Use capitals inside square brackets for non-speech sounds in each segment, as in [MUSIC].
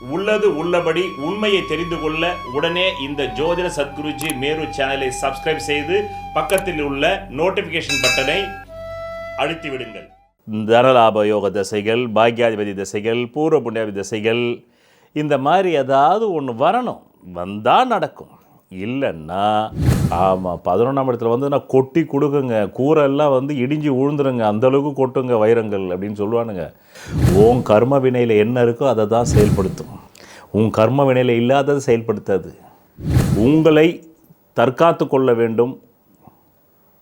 உள்ளது உள்ளபடி உண்மையை தெரிந்து கொள்ள உடனே இந்த ஜோதிட சத்குருஜி மேரு சேனலை சப்ஸ்கிரைப் செய்து பக்கத்தில் உள்ள நோட்டிபிகேஷன் பட்டனை அழுத்தி விடுங்கள். தனலாப யோக திசைகள் பாக்யாதிபதி திசைகள் பூர்வ புண்ணியாதி திசைகள் இந்த மாதிரி ஏதாவது ஒன்று வரணும். வந்தால் நடக்கும். இல்லைன்னா ஆமாம் பதினொன்றாம் இடத்துல வந்து நான் கொட்டி கொடுக்குங்க. கூரெல்லாம் வந்து இடிஞ்சு உழுந்துருங்க. அந்தளவுக்கு கொட்டுங்க வைரங்கள் அப்படின்னு சொல்லுவானுங்க. உன் கர்ம வினையில் என்ன இருக்கோ அதை தான் செயல்படுத்தும். உன் கர்ம வினையில் இல்லாததை செயல்படுத்தாது. உங்களை தற்காத்து கொள்ள வேண்டும்.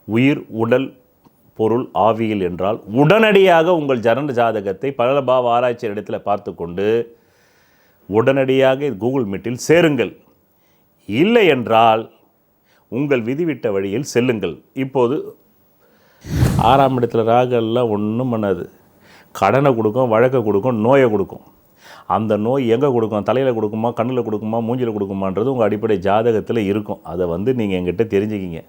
உயிர் உடல் பொருள் ஆவியில் என்றால் உடனடியாக உங்கள் ஜனன ஜாதகத்தை பலபாவ ஆராய்ச்சி இடத்துல பார்த்து கொண்டு உடனடியாக கூகுள் மீட்டில் சேருங்கள். இல்லை என்றால் உங்கள் விதிவிட்ட வழியில் செல்லுங்கள். இப்போது ஆறாம் இடத்துல ராகெல்லாம் ஒன்றும் பண்ணாது. கடனை கொடுக்கும் வழக்கை கொடுக்கும் நோயை கொடுக்கும். அந்த நோய் எங்கே கொடுக்கும்? தலையில் கொடுக்குமா கண்ணில் கொடுக்குமா மூஞ்சில் கொடுக்குமான்றது உங்கள் அடிப்படை ஜாதகத்தில் இருக்கும். அதை வந்து நீங்கள் எங்கிட்ட தெரிஞ்சுக்கிங்க.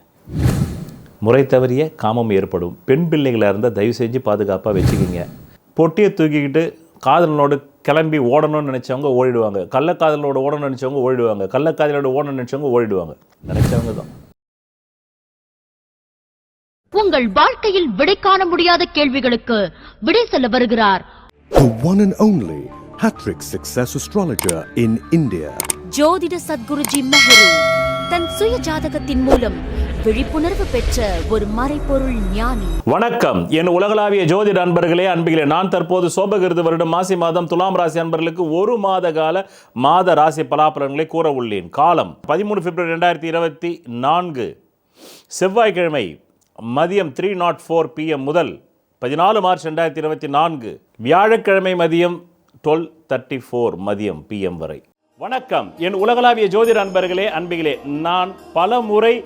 முறை தவறிய காமம் ஏற்படும். பெண் பிள்ளைகளாக இருந்தால் தயவு செஞ்சு பாதுகாப்பாக வச்சுக்கிங்க. பொட்டியை தூக்கிக்கிட்டு காதலனோடு கிளம்பி ஓடணும்னு நினச்சவங்க ஓடிடுவாங்க. கள்ளக்காதலோட ஓடணும்னு நினச்சவங்க ஓடிடுவாங்க. கள்ளக்காதலோட ஓடணும்னு நினச்சவங்க ஓடிடுவாங்க. நினச்சவங்க தான். உங்கள் வாழ்க்கையில் விடை காண முடியாத கேள்விகளுக்கு விடை சொல்ல வருகிறார். The one and only Hattrick Success Astrologer in India. ஜோதிட சத்குருஜி மெஹரு தன் சுய ஜாதகத்தின் மூலம் விழிப்புணர்வு பெற்ற ஒரு மறைபொருள் ஞானி. வணக்கம். என் உலகளாவிய ஜோதிட அன்பர்களே அன்பிகளே நான் தற்போது சோபகிருது வருடம் மாசி மாதம் துலாம் ராசி அன்பர்களுக்கு ஒரு மாத கால மாத ராசி பலாபலன்களை கூற உள்ளேன். காலம் பதிமூணு பிப்ரவரி ரெண்டாயிரத்தி இருபத்தி நான்கு. செவ்வாய்க்கிழமை மதியம் த்ரீ நாட் ஃபோர் பிஎம் முதல் பதினாலு மார்ச் ரெண்டாயிரத்தி இருபத்தி நான்கு. வியாழக்கிழமை மதியம் டுவெல் தேர்ட்டி ஃபோர் மதியம் பிஎம் வரை. வணக்கம். என் உலகளாவிய ஜோதிட அன்பர்களே அன்பிகளே நான் பல முறை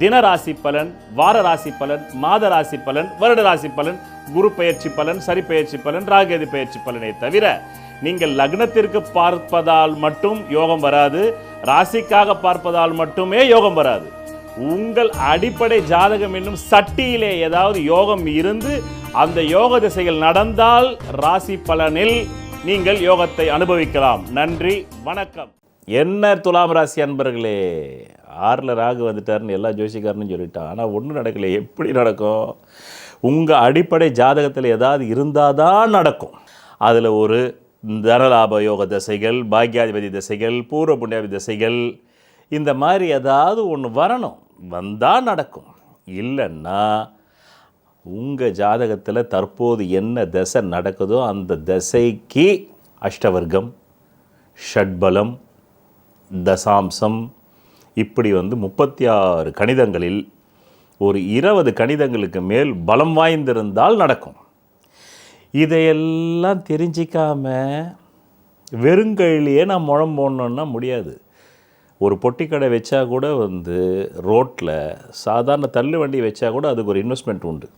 தின ராசி பலன் வார ராசி பலன் மாத ராசி பலன் வருட ராசி பலன் குரு பயிற்சி பலன் சரி பயிற்சி பலன் ராகேது பயிற்சி பலனை தவிர நீங்கள் லக்னத்திற்கு பார்ப்பதால் மட்டும் யோகம் வராது ராசிக்காக பார்ப்பதால் மட்டுமே யோகம் வராது. உங்கள் அடிப்படை ஜாதகம் என்னும் சட்டியிலே ஏதாவது யோகம் இருந்து அந்த யோக திசைகள் நடந்தால் ராசி பலனில் நீங்கள் யோகத்தை அனுபவிக்கலாம். நன்றி வணக்கம். என்ன துலாம் ராசி அன்பர்களே? ஆறில் ராகு வந்துட்டாருன்னு எல்லா ஜோசிக்காரனும் சொல்லிட்டான். ஆனால் ஒன்றும் நடக்கலை. எப்படி நடக்கும்? உங்கள் அடிப்படை ஜாதகத்தில் ஏதாவது இருந்தால் தான் நடக்கும். அதில் ஒரு தனலாப யோக திசைகள் பாக்யாதிபதி திசைகள் பூர்வ புண்ணியாதி திசைகள் இந்த மாதிரி ஏதாவது ஒன்று வரணும். வந்தால் நடக்கும். இல்லைன்னா உங்கள் ஜாதகத்தில் தற்போது என்ன திசை நடக்குதோ அந்த திசைக்கு அஷ்டவர்க்கம் ஷட்பலம் தசாம்சம் இப்படி வந்து முப்பத்தி ஆறு கணிதங்களில் ஒரு இருபது கணிதங்களுக்கு மேல் பலம் வாய்ந்திருந்தால் நடக்கும். இதையெல்லாம் தெரிஞ்சிக்காம வெறுங்கையிலேயே நான் முழம் போடணுன்னா முடியாது. ஒரு பொட்டி கடை வச்சா கூட வந்து ரோட்டில் சாதாரண தள்ளு வண்டி வச்சா கூட அதுக்கு ஒரு இன்வெஸ்ட்மெண்ட் உண்டு.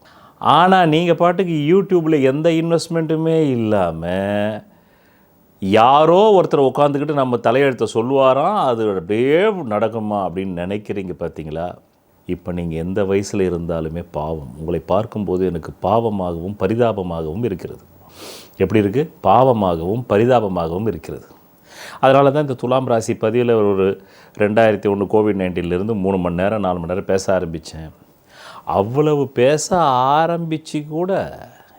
ஆனால் நீங்கள் பாட்டுக்கு யூடியூப்பில் எந்த இன்வெஸ்ட்மெண்ட்டுமே இல்லாமல் யாரோ ஒருத்தர் உட்காந்துக்கிட்டு நம்ம தலையெழுத்த சொல்லுவாராம் அது அப்படியே நடக்குமா அப்படின்னு நினைக்கிறீங்க பார்த்தீங்களா? இப்போ நீங்கள் எந்த வயசில் இருந்தாலுமே பாவம். உங்களை பார்க்கும்போது எனக்கு பாவமாகவும் பரிதாபமாகவும் இருக்கிறது. எப்படி இருக்குது பாவமாகவும் பரிதாபமாகவும் இருக்கிறது. அதனால தான் இந்த துலாம் ராசி பதிவில் ஒரு ரெண்டாயிரத்தி ஒன்று கோவிட் நைன்டீன்லேருந்து மூணு மணி நேரம் நாலு மணி நேரம் பேச ஆரம்பித்தேன். அவ்வளவு பேச ஆரம்பித்து கூட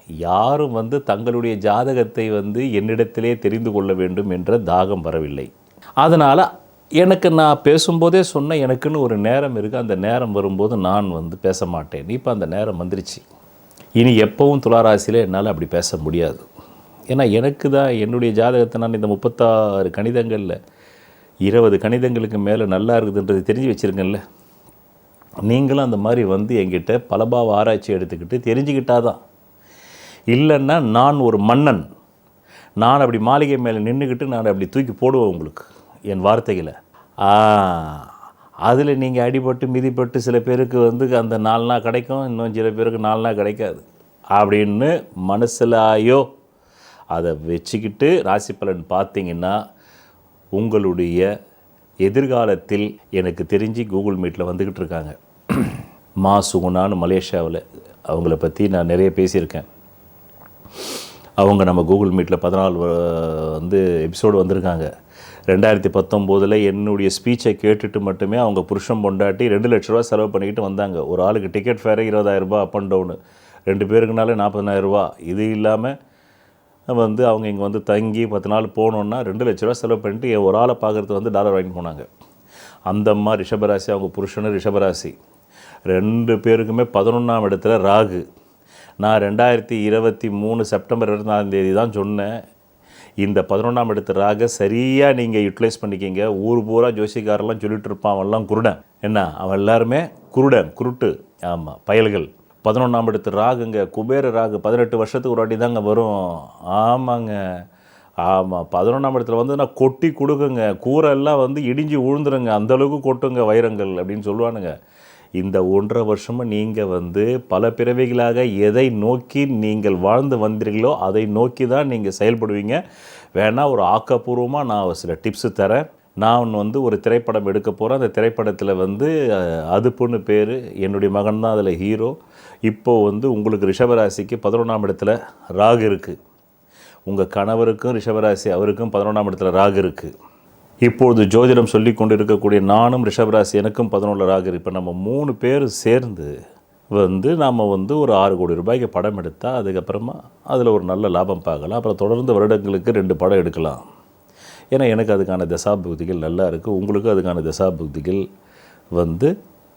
யாரும் வந்து தங்களுடைய ஜாதகத்தை வந்து என்னிடத்திலே தெரிந்து கொள்ள வேண்டும் என்ற தாகம் வரவில்லை. அதனால் எனக்கு நான் பேசும்போதே சொன்ன எனக்குன்னு ஒரு நேரம் இருக்குது அந்த நேரம் வரும்போது நான் வந்து பேச மாட்டேன். இப்போ அந்த நேரம் வந்துருச்சு. இனி எப்பவும் துளாராசியில் என்னால் அப்படி பேச முடியாது. ஏன்னா எனக்கு தான் என்னுடைய ஜாதகத்தை நான் இந்த முப்பத்தாறு கணிதங்களில் இருபது கணிதங்களுக்கு மேலே நல்லா இருக்குதுன்றது தெரிஞ்சு வச்சுருக்கேன்ல. நீங்களும் அந்த மாதிரி வந்து என்கிட்ட பலபாவ ஆராய்ச்சி எடுத்துக்கிட்டு தெரிஞ்சுக்கிட்டாதான் இல்லைன்னா நான் ஒரு மன்னன். நான் அப்படி மாளிகை மேலே நின்றுக்கிட்டு நான் அப்படி தூக்கி போடுவேன் உங்களுக்கு என் வார்த்தைகளை. அதில் நீங்கள் அடிபட்டு மிதிப்பட்டு சில பேருக்கு வந்து அந்த நாலு நாள் கிடைக்கும் இன்னும் சில பேருக்கு நாலு நாள் கிடைக்காது. அப்படின்னு மனசிலாயோ அதை வச்சுக்கிட்டு ராசி பலன் பார்த்தீங்கன்னா உங்களுடைய எதிர்காலத்தில் எனக்கு தெரிஞ்சு கூகுள் மீட்டில் வந்துக்கிட்டு இருக்காங்க. [CLEARS THROAT] மா சுகுணான்னு மலேசியாவில் அவங்கள பற்றி நான் நிறைய பேசியிருக்கேன். அவங்க நம்ம கூகுள் மீட்டில் பதினாலு வந்து எபிசோடு வந்திருக்காங்க. ரெண்டாயிரத்தி பத்தொம்போதில் என்னுடைய ஸ்பீச்சை கேட்டுட்டு மட்டுமே அவங்க புருஷன் பொண்டாட்டி ரெண்டு லட்ச ரூபா செலவு பண்ணிக்கிட்டு வந்தாங்க. ஒரு ஆளுக்கு டிக்கெட் ஃபேரே இருபதாயிரம் அப் அண்ட் டவுனு ரெண்டு பேருக்குனாலே நாற்பதாயிரரூபா இது இல்லாமல் வந்து அவங்க இங்கே வந்து தங்கி பத்து நாள் போனோன்னா ரெண்டு லட்ச ரூபா செலவு பண்ணிட்டு ஒரு ஆளை பார்க்குறது வந்து டாலர் வாங்கி போனாங்க. அந்த அம்மா ரிஷபராசி அவங்க புருஷனு ரிஷபராசி. ரெண்டு பேருக்குமே பதினொன்றாம் இடத்துல ராகு. நான் ரெண்டாயிரத்தி இருபத்தி மூணு செப்டம்பர் இருபத்தி நாலாம் தேதி தான் சொன்னேன். இந்த பதினொன்றாம் இடத்து ராக சரியாக நீங்கள் யூட்டிலைஸ் பண்ணிக்கிங்க. ஊர் பூரா ஜோசிக்காரெல்லாம் சொல்லிட்டு இருப்பான் அவன்லாம் குருடன். என்ன? அவன் எல்லாருமே குருடன் குருட்டு. ஆமாம் பயல்கள். பதினொன்றாம் இடத்து ராகுங்க குபேர ராகு பதினெட்டு வருஷத்துக்கு ஒரு வாட்டி தாங்க வரும். ஆமாங்க. ஆமாம் பதினொன்றாம் இடத்துல வந்து நான் கொட்டி கொடுக்குங்க. கூரை எல்லாம் வந்து இடிஞ்சு விழுந்துருங்க அந்தளவுக்கு கொட்டுங்க வைரங்கள் அப்படின்னு சொல்லுவானுங்க. இந்த ஒன்றரை வருஷமாக நீங்கள் வந்து பல பிறவிகளாக எதை நோக்கி நீங்கள் வாழ்ந்து வந்தீர்களோ அதை நோக்கி தான் நீங்கள் செயல்படுவீங்க. வேணால் ஒரு ஆக்கப்பூர்வமாக நான் ஒரு சில டிப்ஸு தரேன். நான் வந்து ஒரு திரைப்படம் எடுக்க போகிறேன் அந்த திரைப்படத்தில் வந்து அதுப்புன்னு பேர். என்னுடைய மகன் தான் அதில் ஹீரோ இப்போது வந்து உங்களுக்கு ரிஷபராசிக்கு பதினொன்றாம் இடத்துல ராகு இருக்குது உங்கள் கணவருக்கும் ரிஷபராசி அவருக்கும் பதினொன்றாம் இடத்துல ராகு இருக்குது இப்பொழுது ஜோதிடம் சொல்லி கொண்டு இருக்கக்கூடிய நானும் ரிஷபராசி எனக்கும் பதினொன்று ராகு இப்போ நம்ம மூணு பேர் சேர்ந்து வந்து நாம் வந்து ஒரு ஆறு கோடி ரூபாய்க்கு படம் எடுத்தால் அதுக்கப்புறமா அதில் ஒரு நல்ல லாபம் பார்க்கலாம். அப்புறம் தொடர்ந்து வருடங்களுக்கு ரெண்டு படம் எடுக்கலாம். ஏன்னா எனக்கு அதுக்கான தசாபுக்திகள் நல்லா இருக்குது உங்களுக்கும் அதுக்கான தசாபுக்திகள் வந்து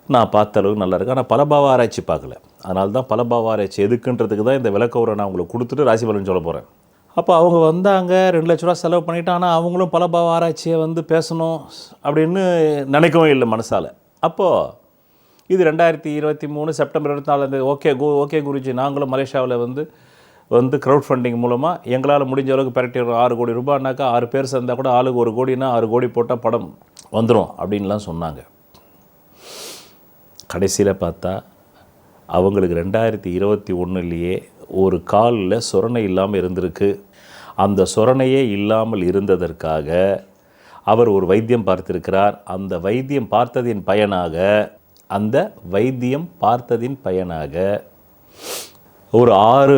நான் பார்த்த அளவுக்கு நல்லா இருக்குது ஆனால் பலபாவ ஆராய்ச்சி பார்க்கல. அதனால தான் பலபாவ ஆராய்ச்சி எதுக்குன்றதுக்கு தான் இந்த விளக்கவுரை நான் உங்களுக்கு கொடுத்துட்டு ராசி பலன் சொல்ல போகிறேன் அப்போ அவங்க வந்தாங்க ரெண்டு லட்ச ரூபா செலவு பண்ணிட்டு ஆனால் அவங்களும் பலபாவ ஆராய்ச்சியை வந்து பேசணும் அப்படின்னு நினைக்கவும் இல்லை மனசால். அப்போது இது ரெண்டாயிரத்தி இருபத்தி மூணு செப்டம்பர் இருபத்தி நாலு ஓகே கு ஓகே குருஜி நாங்களும் மலேசியாவில் வந்து வந்து க்ரௌட் ஃபண்டிங் மூலமாக எங்களால் முடிஞ்ச அளவுக்கு பரட்டி ஆறு கோடி ரூபாய்னாக்கா ஆறு பேர் சேர்ந்தால் கூட ஆளுக்கு ஒரு கோடினா ஆறு கோடி போட்டால் படம் வந்துடும் அப்படின்லாம் சொன்னாங்க. கடைசியில் பார்த்தா அவங்களுக்கு ரெண்டாயிரத்தி இருபத்தி ஒன்றுலேயே ஒரு காலில் சொரணை இல்லாமல் இருந்திருக்கு. அந்த சொரணையே இல்லாமல் இருந்ததற்காக அவர் ஒரு வைத்தியம் பார்த்திருக்கிறார். அந்த வைத்தியம் பார்த்ததின் பயனாக அந்த வைத்தியம் பார்த்ததின் பயனாக ஒரு ஆறு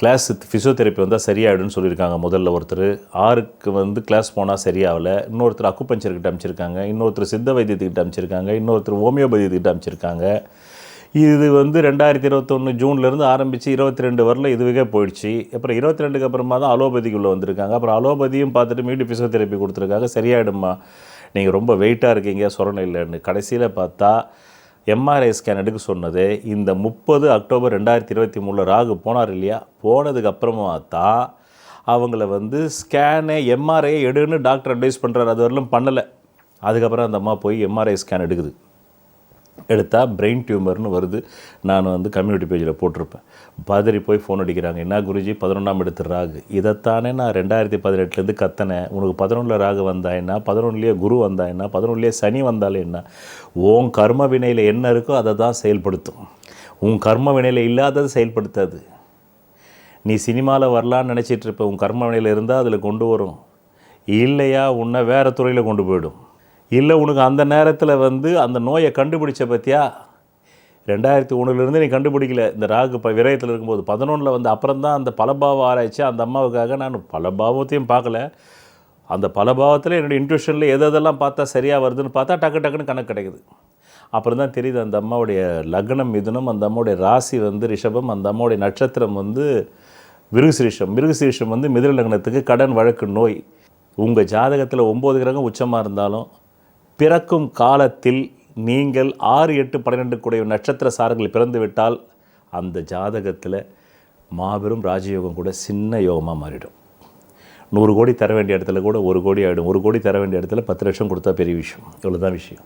கிளாஸ் ஃபிசியோதெரப்பி வந்தால் சரியாயிடும்னு சொல்லியிருக்காங்க முதல்ல ஒருத்தர். ஆறுக்கு வந்து கிளாஸ் போனால் சரியாகல இன்னொருத்தர் அக்குப்பஞ்சர்கிட்ட அமைச்சிருக்காங்க. இன்னொருத்தர் சித்த வைத்தியத்துக்கிட்ட அமைச்சிருக்காங்க. இன்னொருத்தர் ஹோமியோபதிக்கிட்ட அமைச்சிருக்காங்க. இது வந்து ரெண்டாயிரத்தி இருபத்தொன்று ஜூன்லேருந்து ஆரம்பித்து இருபத்தி ரெண்டு வரல இதுவே போயிடுச்சு. அப்புறம் இருபத்தி ரெண்டுக்கு அப்புறமா தான் அலோபதிக்குள்ளே வந்திருக்காங்க. அப்புறம் அலோபதியும் பார்த்துட்டு மீண்டும் ஃபிசியோதெரப்பி கொடுத்துருக்காங்க. சரியாயிடுமா? நீங்கள் ரொம்ப வெயிட்டாக இருக்கீங்க சொரணை இல்லைன்னு. கடைசியில் பார்த்தா எம்ஆர்ஐ ஸ்கேன் எடுக்க சொன்னது இந்த முப்பது அக்டோபர் ரெண்டாயிரத்தி இருபத்தி மூணில் ராகு போனார் இல்லையா? போனதுக்கு அப்புறமா தான் அவங்கள வந்து ஸ்கேனு எம்ஆர்ஐ எடுன்னு டாக்டர் அட்வைஸ் பண்ணுறாரு அது வரலும் பண்ணலை. அதுக்கப்புறம் அந்த அம்மா போய் எம்ஆர்ஐ ஸ்கேன் எடுக்குது. எடுத்தால் பிரெயின் டியூமர்னு வருது. நான் வந்து கம்யூனிட்டி பேஜில் போட்டிருப்பேன். பதறி போய் ஃபோன் அடிக்கிறாங்க. என்ன குருஜி? பதினொன்றாம் எடுத்து ராகு. இதைத்தானே நான் ரெண்டாயிரத்தி பதினெட்டுலேருந்து கத்தனேன். உனக்கு பதினொன்றில் ராகு வந்தா என்ன? பதினொன்றுலேயே குரு வந்தா என்ன? பதினொன்றுலேயே சனி வந்தாலே என்ன? உன் கர்ம வினையில் என்ன இருக்கோ அதை தான் செயல்படுத்தும். உன் கர்ம வினையில் இல்லாதது செயல்படுத்தாது. நீ சினிமாவில் வரலான்னு நினச்சிட்டு இருப்ப. உன் கர்ம வினையில் இருந்தால் அதில் கொண்டு வரும். இல்லையா உன்னை வேறு துறையில் கொண்டு போயிடும். இல்லை உனக்கு அந்த நேரத்தில் வந்து அந்த நோயை கண்டுபிடிச்ச பற்றியா ரெண்டாயிரத்தி ஒன்றுலேருந்து நீ கண்டுபிடிக்கல. இந்த ராகு இப்போ விரயத்தில் இருக்கும்போது. பதினொன்றில் வந்து அப்புறம் தான் அந்த பலபாவ ஆராய்ச்சி அந்த அம்மாவுக்காக நான் பலபாவத்தையும் பார்க்கல. அந்த பலபாவத்தில் என்னுடைய இன்ட்யூஷனில் எது எதெல்லாம் பார்த்தா சரியாக வருதுன்னு பார்த்தா டக்கு டக்குன்னு கணக்கு கிடைக்குது. அப்புறம் தான் தெரியுது அந்த அம்மாவுடைய லக்னம் மிதுனம் அந்த அம்மாவுடைய ராசி வந்து ரிஷபம் அந்த அம்மாவுடைய நட்சத்திரம் வந்து மிருகசிரிஷம். மிருகசிரிஷம் வந்து மிதிர லக்னத்துக்கு கடன் வழக்கு நோய். உங்கள் ஜாதகத்தில் ஒம்பது கிரகம் உச்சமாக இருந்தாலும் பிறக்கும் காலத்தில் நீங்கள் ஆறு எட்டு பன்னிரெண்டு கூடிய நட்சத்திர சாரங்கள் பிறந்துவிட்டால் அந்த ஜாதகத்தில் மாபெரும் ராஜயோகம் கூட சின்ன யோகமாக மாறிடும். நூறு கோடி தர வேண்டிய இடத்துல கூட ஒரு கோடி ஆகிடும் ஒரு கோடி தர வேண்டிய இடத்துல பத்து லட்சம் கொடுத்தா பெரிய விஷயம். இவ்வளோதான் விஷயம்.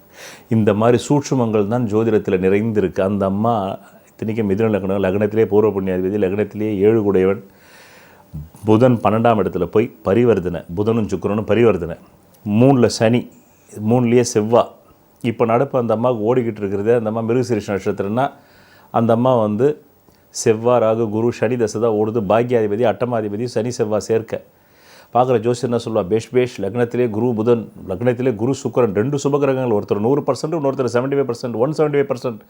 இந்த மாதிரி சூட்சுமங்கள் தான் ஜோதிடத்தில் நிறைந்திருக்கு. அந்த அம்மா இத்தனைக்கும் மிதுன லக்னம் லக்னத்திலே பூர்வ புண்ணியாதிபதி லக்னத்திலேயே ஏழு கூடையவன். புதன் பன்னெண்டாம் இடத்துல போய் பரிவர்த்தனை புதனும் சுக்கரனும் பரிவர்த்தனை. மூணில் சனி மூணுலேயே செவ்வா. இப்போ நடப்பு அந்த அம்மாவுக்கு ஓடிக்கிட்டு இருக்கிறது. அந்த அம்மா மிருகசிரிஷ நட்சத்திரம்னா அந்த அம்மா வந்து செவ்வாய் ராகு குரு சனி தசை தான் ஓடுது. பாக்கியாதிபதி அட்டமாதிபதி சனி செவ்வாய் சேர்க்க. பார்க்குற ஜோசி என்ன சொல்லுவா? பேஷ் பேஷ் லக்னத்திலே குரு புதன் லக்னத்திலே குரு சுக்கரன். ரெண்டு சுபகிரகங்கள் ஒருத்தர் நூறு பர்சன்ட் இன்னொருத்தர் seventy five percent one seventy five percent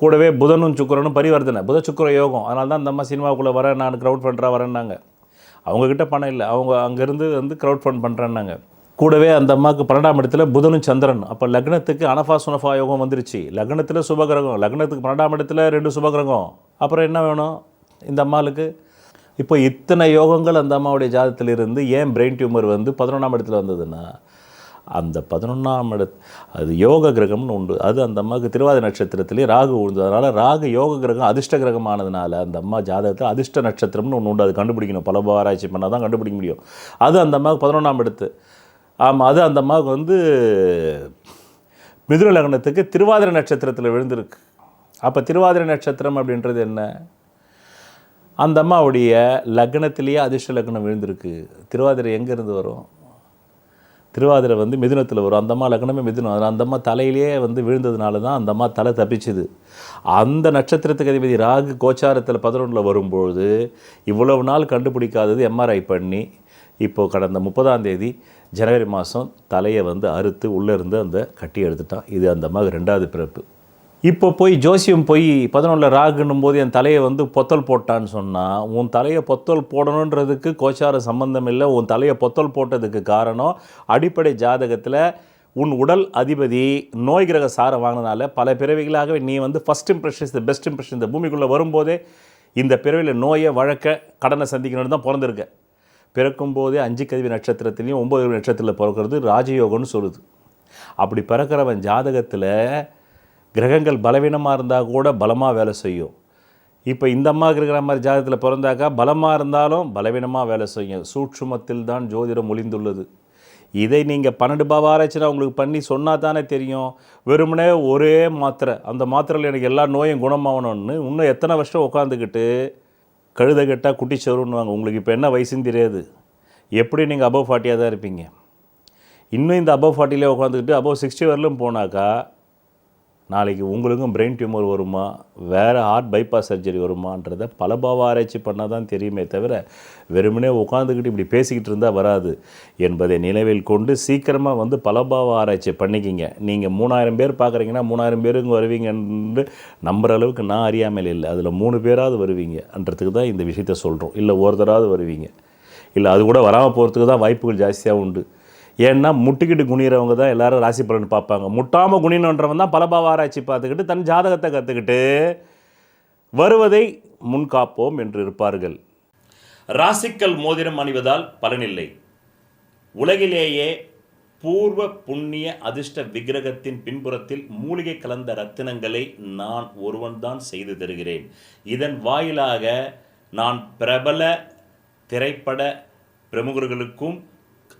கூடவே புதனும் சுக்கரனும் பரிவர்த்தனை. புத சுக்கர யோகம். அதனால தான் அந்த அம்மா சினிமாவுக்குள்ளே வரேன் நான் க்ரௌட் ஃபண்ட்ராக வரேன்னாங்க. அவங்கக்கிட்ட பணம் இல்லை. அவங்க அங்கேருந்து வந்து க்ரௌட் ஃபண்ட் பண்ணுறேன்னாங்க கூடவே அந்த அம்மாவுக்கு பன்னெண்டாம் இடத்துல புதனும் சந்திரன். அப்போ லக்னத்துக்கு அனஃபா சுனஃபா யோகம் வந்துருச்சு. லக்னத்தில் சுபகிரகம். லக்னத்துக்கு பன்னெண்டாம் இடத்துல ரெண்டு சுபகிரகம். அப்புறம் என்ன வேணும்? இந்த அம்மாளுக்கு? இப்போ இத்தனை யோகங்கள் அந்த அம்மாவுடைய ஜாதகத்தில் இருந்து ஏன் பிரெயின் டியூமர் வந்து பதினொன்றாம் இடத்துல வந்ததுன்னா அந்த பதினொன்றாம் இட அது யோக கிரகம்னு உண்டு. அது அந்த அம்மாவுக்கு திருவாதி நட்சத்திரத்திலே ராகு உண்டு அதனால் ராகு யோக கிரகம் அதிர்ஷ்ட கிரகமானதுனால அந்த அம்மா ஜாதகத்தில் அதிர்ஷ்ட நட்சத்திரம்னு ஒன்று உண்டு. அது கண்டுபிடிக்கணும். பல ஆராய்ச்சி பண்ணால் தான் கண்டுபிடிக்க முடியும். அது அந்த அம்மாவுக்கு பதினொன்றாம் இடத்து. ஆமாம் அது அந்த அம்மாவுக்கு வந்து மிதுன லக்னத்துக்கு திருவாதிரை நட்சத்திரத்தில் விழுந்திருக்கு. அப்போ திருவாதிரை நட்சத்திரம் அப்படின்றது என்ன? அந்த அம்மாவுடைய லக்னத்திலேயே அதிர்ஷ்ட லக்னம் விழுந்திருக்கு. திருவாதிரை எங்கேருந்து வரும்? திருவாதிரை வந்து மிதுனத்தில் வரும். அந்த அம்மா லக்னமே மிதுனம். அதில் அந்த அம்மா தலையிலேயே வந்து விழுந்ததுனால தான் அந்த அம்மா தலை தப்பிச்சுது. அந்த நட்சத்திரத்துக்கு அதிபதி ராகு கோச்சாரத்தில் பதினொன்றில் வரும்பொழுது இவ்வளவு நாள் கண்டுபிடிக்காதது எம்ஆர்ஐ பண்ணி இப்போது கடந்த முப்பதாம் தேதி ஜனவரி மாதம் தலையை வந்து அறுத்து உள்ளே இருந்து அந்த கட்டி எடுத்துட்டான். இது அந்த மாதிரி ரெண்டாவது பிறப்பு. இப்போ போய் ஜோசியம் போய் பதினொன்றில் ராகுன்னும் போது என் தலையை வந்து பொத்தல் போட்டான்னு சொன்னால் உன் தலையை பொத்தல் போடணுன்றதுக்கு கோச்சார சம்பந்தம் இல்லை. உன் தலையை பொத்தல் போட்டதுக்கு காரணம் அடிப்படை ஜாதகத்தில் உன் உடல் அதிபதி நோய் கிரக சாரம் வாங்கினதால பல பிறவிகளாகவே நீ வந்து first impression the best impression இந்த பூமிக்குள்ளே வரும்போதே இந்த பிறவியில் நோயை வழக்க கடனை சந்திக்கணும்னு தான் பிறந்திருக்க. பிறக்கும்போதே அஞ்சு கதிவி நட்சத்திரத்துலேயும் ஒம்பது கதவி நட்சத்திரத்தில் பிறக்கிறது ராஜயோகம்னு சொல்லுது. அப்படி பிறக்கிறவன் ஜாதகத்தில் கிரகங்கள் பலவீனமாக இருந்தால் கூட பலமாக வேலை செய்யும். இப்போ இந்த அம்மாவுக்கு இருக்கிற மாதிரி ஜாதகத்தில் பிறந்தாக்கா பலமாக இருந்தாலும் பலவீனமாக வேலை செய்யும். சூட்சுமத்தில் தான் ஜோதிடம் ஒளிந்துள்ளது. இதை நீங்கள் பன்னெண்டு பாவ ஆராய்ச்சினா உங்களுக்கு பண்ணி சொன்னால் தானே தெரியும். வெறுமனே ஒரே மாத்திரை. அந்த மாத்திரையில் எனக்கு எல்லா நோயும் குணமாகணும்னு இன்னும் எத்தனை வருஷம் உட்காந்துக்கிட்டு கழுத கெட்டால் சோறுன்னுவாங்க. உங்களுக்கு இப்போ என்ன வயசுன்னு தெரியாது. எப்படி நீங்கள் அபவ் ஃபார்ட்டியாக தான் இருப்பீங்க? இன்னும் இந்த அபவ் ஃபார்ட்டிலே உட்காந்துக்கிட்டு அபவ் சிக்ஸ்டி வரலும் போனாக்கா நாளைக்கு உங்களுக்கும் பிரெயின் டியூமர் வருமா? வேறு ஹார்ட் பைபாஸ் சர்ஜரி வருமான்றதை பலபாவ ஆராய்ச்சி பண்ணால் தான் தெரியுமே தவிர வெறுமனே உட்காந்துக்கிட்டு இப்படி பேசிக்கிட்டு இருந்தால் வராது என்பதை நினைவில் கொண்டு சீக்கிரமாக வந்து பலபாவ ஆராய்ச்சி பண்ணிக்கிங்க. நீங்கள் மூணாயிரம் பேர் பார்க்குறீங்கன்னா மூணாயிரம் பேர் இங்கே வருவீங்கன்னு நம்புற அளவுக்கு நான் அறியாமல் இல்லை. அதில் மூணு பேராவது வருவீங்கன்றதுக்கு தான் இந்த விஷயத்த சொல்கிறோம் இல்லை ஒருத்தராவது வருவீங்க. இல்லை அது கூட வராமல் போகிறதுக்கு தான் வாய்ப்புகள் ஜாஸ்தியாக உண்டு. ஏன்னா முட்டிக்கிட்டு குனிகிறவங்க தான் எல்லாரும் ராசி பலன் பார்ப்பாங்க. முட்டாமல் குனினன்றவன் தான் பலபாவ ஆராய்ச்சி பார்த்துக்கிட்டு தன் ஜாதகத்தை கற்றுக்கிட்டு வருவதை முன்காப்போம் என்று இருப்பார்கள். ராசிக்கல் மோதிரம் அணிவதால் பலனில்லை. உலகிலேயே பூர்வ புண்ணிய அதிர்ஷ்ட விக்கிரகத்தின் பின்புறத்தில் மூலிகை கலந்த ரத்தினங்களை நான் ஒருவன்தான் செய்து தருகிறேன். இதன் வாயிலாக நான் பிரபல திரைப்பட பிரமுகர்களுக்கும்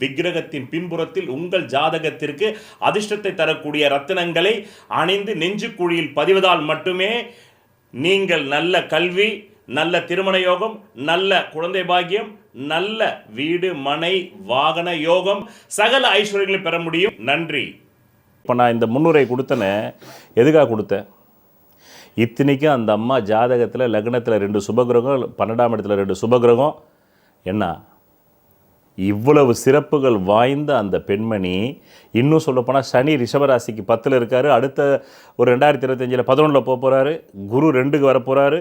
விக்கிரகத்தின் பின்புறத்தில் உங்கள் ஜாதகத்திற்கு அதிர்ஷ்டத்தை தரக்கூடிய ரத்தினங்களை அணிந்து நெஞ்சுக்குழியில் பதிவதால் மட்டுமே நீங்கள் நல்ல கல்வி நல்ல திருமண யோகம் நல்ல குழந்தை பாக்கியம் நல்ல வீடு மனை வாகன யோகம் சகல ஐஸ்வர்யங்களை பெற முடியும். நன்றி. இப்போ நான் இந்த முன்னுரை கொடுத்தனே எதுக்காக கொடுத்தேன்? இத்தனைக்கும் அந்த அம்மா ஜாதகத்தில் லக்னத்தில் ரெண்டு சுபகிரகம் பன்னெண்டாம் இடத்துல ரெண்டு சுபகிரகம் என்ன? இவ்வளவு சிறப்புகள் வாய்ந்த அந்த பெண்மணி இன்னும் சொல்லப்போனால் சனி ரிஷபராசிக்கு பத்தில் இருக்கார். அடுத்த ஒரு ரெண்டாயிரத்தி இருபத்தஞ்சில் பதினொன்றில் போக போகிறாரு குரு ரெண்டுக்கு வர போகிறாரு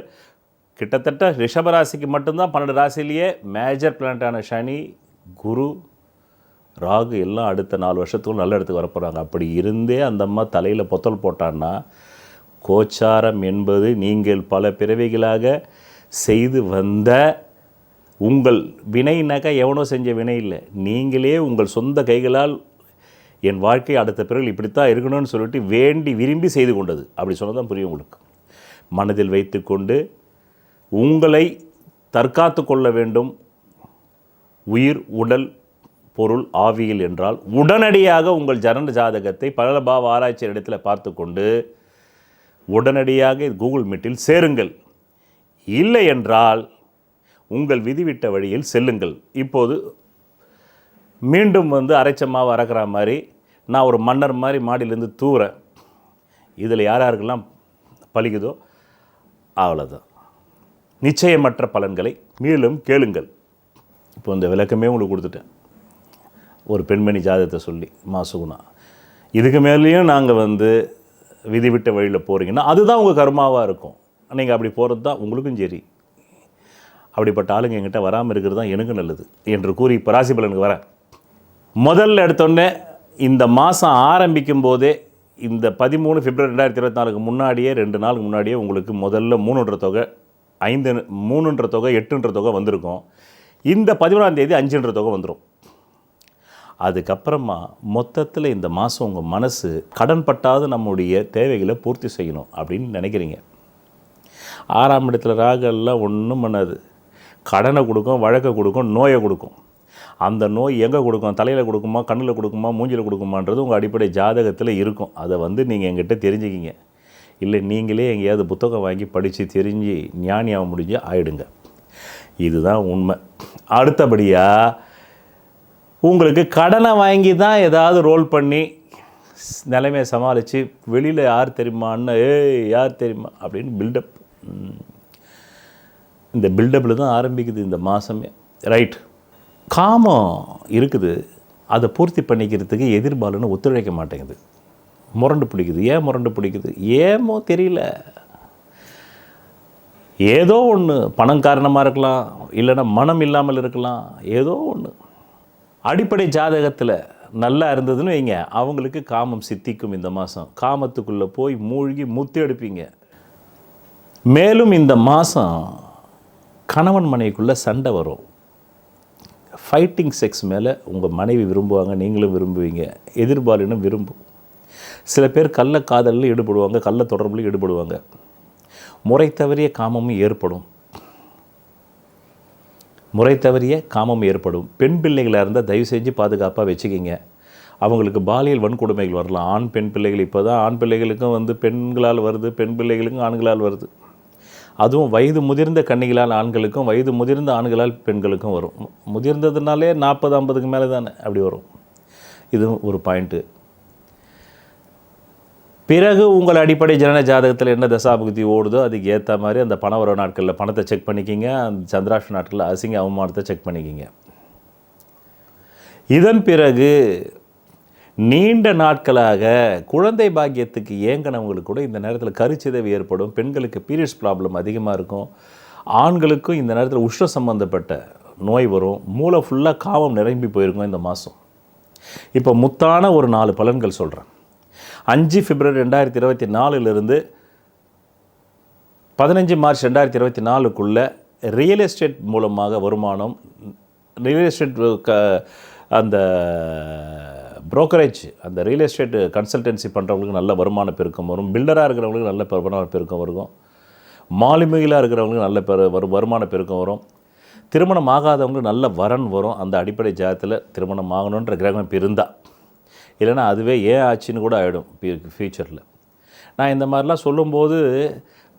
கிட்டத்தட்ட ரிஷபராசிக்கு மட்டும்தான் பன்னெண்டு ராசிலேயே மேஜர் பிளானட்டான சனி குரு ராகு எல்லாம் அடுத்த நாலு வருஷத்துக்கும் நல்ல இடத்துக்கு வரப்போகிறாங்க அப்படி இருந்தே அந்த அம்மா தலையில் பொத்தல் போட்டான்னா கோச்சாரம் என்பது நீங்கள் பல பிறவிகளாக செய்து வந்த உங்கள் வினைனாக்கா எவனோ செஞ்ச வினை இல்லை. நீங்களே உங்கள் சொந்த கைகளால் என் வாழ்க்கை அடுத்த பிறகு இப்படித்தான் இருக்கணும்னு சொல்லிட்டு வேண்டி விரும்பி செய்து கொண்டது. அப்படி சொன்னதான் தான் புரியும் உங்களுக்கு. மனதில் வைத்துக்கொண்டு உங்களை தற்காத்து கொள்ள வேண்டும். உயிர் உடல் பொருள் ஆவியில் என்றால் உடனடியாக உங்கள் ஜனன ஜாதகத்தை பலபாவ ஆராய்ச்சி இடத்துல பார்த்து கொண்டு உடனடியாக கூகுள் மீட்டில் சேருங்கள். இல்லை என்றால் உங்கள் விதிவிட்ட வழியில் செல்லுங்கள். இப்போது மீண்டும் வந்து அரைச்ச மாவு அறக்கிற மாதிரி நான் ஒரு மன்னர் மாதிரி மாடியிலேருந்து தூறேன். இதில் யார் யாருக்கெல்லாம் பழிக்குதோ அவ்வளோதான் நிச்சயமற்ற பலன்களை மேலும் கேளுங்கள். இப்போ இந்த விளக்கமே உங்களுக்கு கொடுத்துட்டேன். ஒரு பெண்மணி ஜாதகத்தை சொல்லி மாசுகுணா இதுக்கு மேலேயும் நாங்கள் வந்து விதிவிட்ட வழியில் போகிறீங்கன்னா அதுதான் உங்கள் கர்மாவாக இருக்கும். நீங்கள் அப்படி போகிறது தான் உங்களுக்கும் சரி. அப்படிப்பட்ட ஆளுங்க என்கிட்ட வராமல் இருக்கிறது தான் எனக்கு நல்லது என்று கூறி இப்போ ராசி பலனுக்கு வரேன். முதல்ல எடுத்தோடனே இந்த மாதம் ஆரம்பிக்கும் போதே இந்த பதிமூணு பிப்ரவரி ரெண்டாயிரத்தி இருபத்தி நாலுக்கு முன்னாடியே ரெண்டு நாளுக்கு முன்னாடியே உங்களுக்கு முதல்ல மூணுன்ற தொகை ஐந்து மூணுன்ற தொகை எட்டுன்ற தொகை வந்திருக்கும். இந்த பதிமூணாம் தேதி அஞ்சுன்ற தொகை வந்துடும் அதுக்கப்புறமா மொத்தத்தில் இந்த மாதம் உங்கள் மனசு கடன் பட்டாது நம்முடைய தேவைகளை பூர்த்தி செய்யணும் அப்படின்னு நினைக்கிறீங்க. ஆறாம் இடத்துல ராகெல்லாம் ஒன்றும் பண்ணாது. கடனை கொடுக்கும் வழக்கை கொடுக்கும் நோயை கொடுக்கும். அந்த நோய் எங்கே கொடுக்கும்? தலையில் கொடுக்குமா கண்ணில் கொடுக்குமா மூஞ்சில் கொடுக்குமான்றது உங்கள் அடிப்படை ஜாதகத்தில் இருக்கும். அதை வந்து நீங்கள் எங்கிட்ட தெரிஞ்சுக்கிங்க. இல்லை நீங்களே எங்கேயாவது புத்தகம் வாங்கி படித்து தெரிஞ்சு ஞானியாக முடிஞ்சு ஆயிடுங்க. இதுதான் உண்மை. அடுத்தபடியாக உங்களுக்கு கடனை வாங்கி தான் ஏதாவது ரோல் பண்ணி நிலைமையை சமாளித்து வெளியில் யார் தெரியுமான்னு ஏய் யார் தெரியுமா? அப்படின்னு பில்டப் இந்த பில்டப்பில் தான் ஆரம்பிக்குது இந்த மாதமே ரைட் காமம் இருக்குது. அதை பூர்த்தி பண்ணிக்கிறதுக்கு எதிர்பாலன்னு ஒத்துழைக்க மாட்டேங்குது. முரண்டு பிடிக்குது. ஏன் முரண்டு பிடிக்குது? ஏமோ தெரியல. ஏதோ ஒன்று பணம் காரணமாக இருக்கலாம். இல்லைன்னா மனம் இல்லாமல் இருக்கலாம். ஏதோ ஒன்று அடிப்படை ஜாதகத்தில் நல்லா இருந்ததுன்னு வைங்க. அவங்களுக்கு காமம் சித்திக்கும் இந்த மாதம் காமத்துக்குள்ளே போய் மூழ்கி முத்தி எடுப்பீங்க மேலும் இந்த மாதம் கணவன் மனைவிக்குள்ளே சண்டை வரும். ஃபைட்டிங் செக்ஸ் மேலே உங்கள் மனைவி விரும்புவாங்க நீங்களும் விரும்புவீங்க எதிர்பாலினும் விரும்பும். சில பேர் கள்ள காதலில் ஈடுபடுவாங்க கள்ள தொடர்பில் ஈடுபடுவாங்க. முறை தவறிய காமமும் ஏற்படும். முறை தவறிய காமம் ஏற்படும். பெண் பிள்ளைகளாக இருந்தால் தயவு செஞ்சு பாதுகாப்பாக வச்சுக்கிங்க. அவங்களுக்கு பாலியல் வன்கொடுமைகள் வரலாம். ஆண் பெண் பிள்ளைகள் இப்போ தான் ஆண் பிள்ளைகளுக்கும் வந்து பெண்களால் வருது பெண் பிள்ளைகளுக்கும் ஆண்களால் வருது. அதுவும் வயது முதிர்ந்த கன்னிகளால் ஆண்களுக்கும் வயது முதிர்ந்த ஆண்களால் பெண்களுக்கும் வரும். முதிர்ந்ததுனாலே நாற்பது ஐம்பதுக்கு மேலே தானே அப்படி வரும். இதுவும் ஒரு பாயிண்ட்டு பிறகு உங்கள் அடிப்படை ஜனன ஜாதகத்தில் என்ன தசாபுக்தி ஓடுதோ அதுக்கு ஏற்ற மாதிரி அந்த பண வர நாட்களில் பணத்தை செக் பண்ணிக்கிங்க அந்த சந்திராஷ்ட நாட்களில் அசிங்க அவமானத்தை செக் பண்ணிக்கிங்க. இதன் பிறகு நீண்ட நாட்களாக குழந்தை பாக்கியத்துக்கு ஏங்கினவங்களுக்கு கூட இந்த நேரத்தில் கருச்சிதைவு ஏற்படும். பெண்களுக்கு பீரியட்ஸ் ப்ராப்ளம் அதிகமாக இருக்கும். ஆண்களுக்கும் இந்த நேரத்தில் உஷ்ண சம்மந்தப்பட்ட நோய் வரும். மூளை ஃபுல்லாக காவம் நிரம்பி போயிருக்கும் இந்த மாதம் இப்போ முத்தான ஒரு நாலு பலன்கள் சொல்கிறேன் அஞ்சு பிப்ரவரி ரெண்டாயிரத்தி இருபத்தி நாலுலேருந்து பதினஞ்சு மார்ச் ரெண்டாயிரத்தி இருபத்தி நாலுக்குள்ளே ரியல் எஸ்டேட் மூலமாக வருமானம் ரியல் எஸ்டேட் க அந்த ப்ரோக்கரேஜ் அந்த ரியல் எஸ்டேட் கன்சல்டன்சி பண்ணுறவங்களுக்கு நல்ல வருமான பெருக்கம் வரும். பில்டராக இருக்கிறவங்களுக்கு நல்ல வருமான பெருக்கம் வரும். மாலுமிகளாக இருக்கிறவங்களுக்கு நல்ல பெரு வரு வருமான பெருக்கம் வரும். திருமணம் ஆகாதவங்களுக்கு நல்ல வரன் வரும். அந்த அடிப்படை ஜாதத்தில் திருமணம் ஆகணுன்ற கிரகம் இப்போ இருந்தால் இல்லைன்னா அதுவே ஏன் ஆச்சுன்னு கூட ஆகிடும் ஃப்யூச்சரில் நான் இந்த மாதிரிலாம் சொல்லும்போது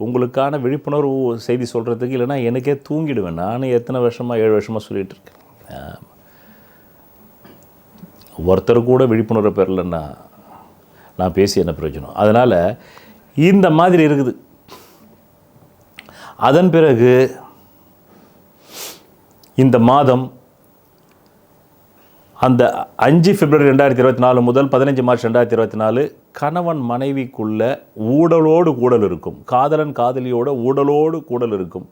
உங்களுக்கான விழிப்புணர்வு செய்தி சொல்கிறதுக்கு இல்லைனா எனக்கே தூங்கிடுவேன். நான் எத்தனை வருஷமாக ஏழு வருஷமாக சொல்லிகிட்டு இருக்கேன். ஒருத்தர் கூட விழிப்புணர்வு பெறலைன்னா நான் பேசி என்ன பிரயோஜனம்? அதனால் இந்த மாதிரி இருக்குது. அதன் பிறகு இந்த மாதம் அந்த அஞ்சு பிப்ரவரி ரெண்டாயிரத்தி இருபத்தி நாலு முதல் பதினஞ்சு மார்ச் ரெண்டாயிரத்தி இருபத்தி நாலு கணவன் மனைவிக்குள்ள ஊடலோடு கூடல் இருக்கும். காதலன் காதலியோட ஊடலோடு கூடல் இருக்கும்.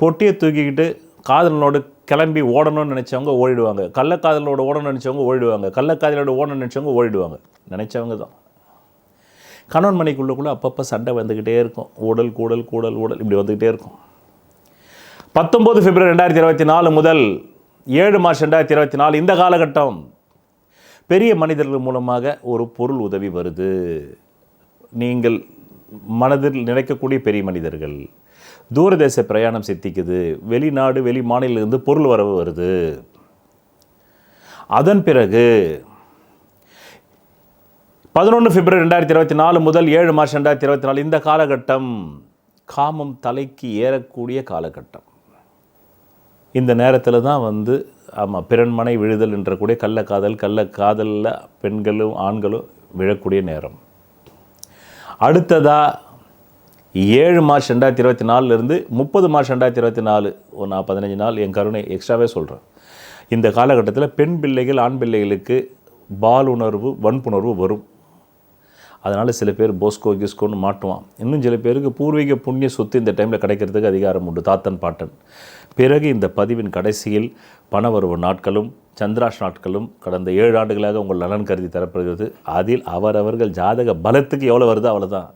பொட்டியை தூக்கிக்கிட்டு காதலனோடு கிளம்பி ஓடணும்னு நினச்சவங்க ஓடிடுவாங்க. கள்ளக்காதலோட ஓடணும்னு நினச்சவங்க ஓடிடுவாங்க. கள்ளக்காதலோட ஓடணும்னு நினச்சவங்க ஓடிடுவாங்க. நினச்சவங்க தான். கணவன் மனைக்குள்ளக்குள்ளே அப்பப்போ சண்டை வந்துக்கிட்டே இருக்கும். ஊடல் கூடல் கூடல் ஊடல் இப்படி வந்துக்கிட்டே இருக்கும். பத்தொம்போது பிப்ரவரி ரெண்டாயிரத்தி இருபத்தி நாலு முதல் ஏழு மார்ச் ரெண்டாயிரத்தி இருபத்தி நாலு இந்த காலகட்டம் பெரிய மனிதர்கள் மூலமாக ஒரு பொருள் உதவி வருது. நீங்கள் மனதில் நினைக்கக்கூடிய பெரிய மனிதர்கள் தூரதேச பிரயாணம் சித்திக்குது. வெளிநாடு வெளி மாநிலிருந்து பொருள் வரவு வருது. அதன் பிறகு பதினொன்று பிப்ரவரி ரெண்டாயிரத்தி இருபத்தி நாலு முதல் ஏழு மார்ச் ரெண்டாயிரத்தி இருபத்தி நாலு இந்த காலகட்டம் காமம் தலைக்கு ஏறக்கூடிய காலகட்டம். இந்த நேரத்தில் தான் வந்து ஆமாம் பிறன்மனை விழுதல் என்ற கூடிய கள்ளக்காதல் கள்ளக்காதலில் பெண்களும் ஆண்களும் விழக்கூடிய நேரம். அடுத்ததாக ஏழு மார்ச் ரெண்டாயிரத்தி இருபத்தி நாலுலேருந்து முப்பது மார்ச் ரெண்டாயிரத்தி இருபத்தி நாலு ஒரு நான் பதினஞ்சு நாள் என் கருணை எக்ஸ்ட்ராவே சொல்கிறேன் இந்த காலகட்டத்தில் பெண் பிள்ளைகள் ஆண் பிள்ளைகளுக்கு பால் உணர்வு வன்புணர்வு வரும். அதனால் சில பேர் போஸ்கோ கிஸ்கோன்னு மாட்டுவான். இன்னும் சில பேருக்கு பூர்வீக புண்ணிய சொத்து இந்த டைமில் கிடைக்கிறதுக்கு அதிகாரம் உண்டு. தாத்தன் பாட்டன். பிறகு இந்த பதிவின் கடைசியில் பணவரவு நாட்களும் சந்திராஷ் நாட்களும் கடந்த ஏழு ஆண்டுகளாக உங்கள் நலன் கருதி தரப்படுகிறது. அதில் அவரவர்கள் ஜாதக பலத்துக்கு எவ்வளோ வருதோ அவ்வளோதான்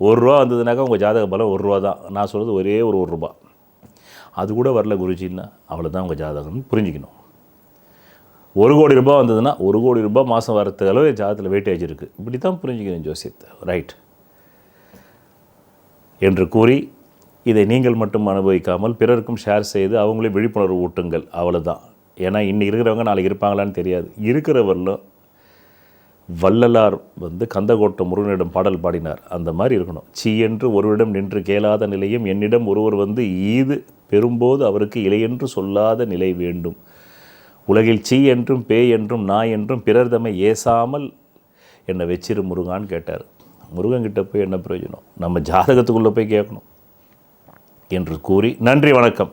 ஒரு ரூபா வந்ததுனாக்கா உங்கள் ஜாதக பலம் ஒரு ரூபா தான். நான் சொல்கிறது ஒரே ஒரு ஒரு ரூபா. அது கூட வரல குருஜின்னா அவ்வளோதான் உங்கள் ஜாதகம்னு புரிஞ்சுக்கணும். ஒரு கோடி ரூபாய் வந்ததுன்னா ஒரு கோடி ரூபாய் மாதம் வரத்துக்கு அளவு ஜாதகத்தில் வெயிட்டேஜ் இருக்குது இப்படி தான் புரிஞ்சுக்கணும் ஜோசியத்தை. ரைட் என்று கூறி இதை நீங்கள் மட்டும் அனுபவிக்காமல் பிறருக்கும் ஷேர் செய்து அவங்களே விழிப்புணர்வு ஊட்டுங்கள். அவ்வளோதான் ஏன்னா இன்றைக்கி இருக்கிறவங்க நாளைக்கு இருப்பாங்களான்னு தெரியாது. இருக்கிறவர்களும் வள்ளலார் வந்து கந்தகோட்ட முருகனிடம் பாடல் பாடினார். அந்த மாதிரி இருக்கணும். சீ என்று ஒருவரிடம் நின்று கேளாத நிலையும் என்னிடம் ஒருவர் வந்து ஈது பெறும்போது அவருக்கு இலையென்று சொல்லாத நிலை வேண்டும். உலகில் சீ என்றும் பேய் என்றும் நாய் என்றும் பிறர் தம்மை ஏசாமல் என்னை வச்சிரு முருகான்னு கேட்டார். முருகன்கிட்ட போய் என்ன பிரயோஜனம்? நம்ம ஜாதகத்துக்குள்ளே போய் கேட்கணும். என்று கூறி நன்றி வணக்கம்.